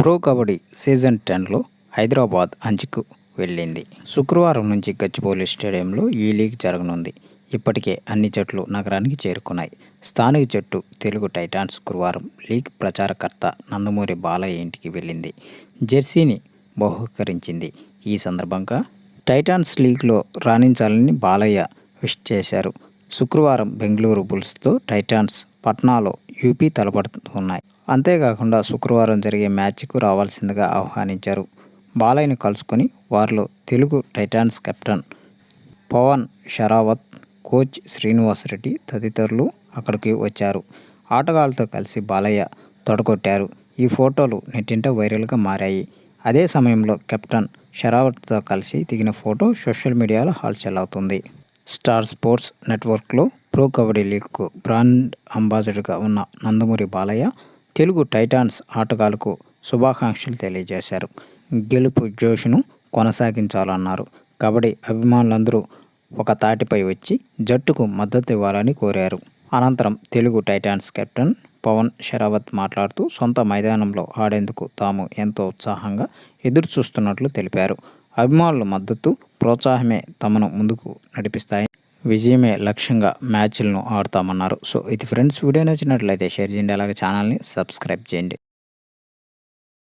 Pro kabaddi season టెన్లో హైదరాబాద్ అంచుకు వెళ్ళింది. శుక్రవారం నుంచి గచ్చిబౌలి స్టేడియంలో ఈ లీగ్ జరగనుంది. ఇప్పటికే అన్ని జట్లు నగరానికి చేరుకున్నాయి. స్థానిక జట్టు తెలుగు టైటాన్స్ గురువారం లీగ్ ప్రచారకర్త నందమూరి బాలయ్య ఇంటికి వెళ్ళింది. జెర్సీని బహుకరించింది. ఈ సందర్భంగా టైటాన్స్ లీగ్లో రాణించాలని బాలయ్య విష్ చేశారు. శుక్రవారం బెంగళూరు బుల్స్తో టైటాన్స్ పట్నాలో యూపీ తలపడుతున్నాయి. అంతేకాకుండా శుక్రవారం జరిగే మ్యాచ్కు రావాల్సిందిగా ఆహ్వానించారు. బాలయ్యను కలుసుకొని వారిలో Telugu titans captain Pawan Sehrawat coach Srinivas Reddy తదితరులు అక్కడికి వచ్చారు. ఆటగాళ్ళతో కలిసి బాలయ్య తొడగొట్టారు ఈ ఫోటోలు నెట్టింట వైరల్గా మారాయి. అదే సమయంలో కెప్టెన్ షరావత్తో కలిసి దిగిన ఫోటో సోషల్ మీడియాలో హల్చల్ అవుతుంది. స్టార్ స్పోర్ట్స్ నెట్వర్క్లో ప్రో కబడ్డీ లీగ్కు బ్రాండ్ అంబాసిడర్గా ఉన్న నందమూరి బాలయ్య తెలుగు టైటాన్స్ ఆటగాళ్ళకు శుభాకాంక్షలు తెలియజేశారు. గెలుపు జోష్ను కొనసాగించాలన్నారు. కబడ్డీ అభిమానులందరూ ఒక తాటిపై వచ్చి జట్టుకు మద్దతు ఇవ్వాలని కోరారు. అనంతరం తెలుగు టైటాన్స్ కెప్టెన్ పవన్ షరావత్ మాట్లాడుతూ సొంత మైదానంలో ఆడేందుకు తాము ఎంతో ఉత్సాహంగా ఎదురు చూస్తున్నట్లు తెలిపారు. అభిమానుల మద్దతు ప్రోత్సాహమే తమను ముందుకు నడిపిస్తాయి విజయమే లక్ష్యంగా మ్యాచ్లను ఆడతామన్నారు. సో ఇది ఫ్రెండ్స్ వీడియో నచ్చినట్లయితే షేర్ చేయండి. అలాగే ఛానల్ని సబ్స్క్రైబ్ చేయండి.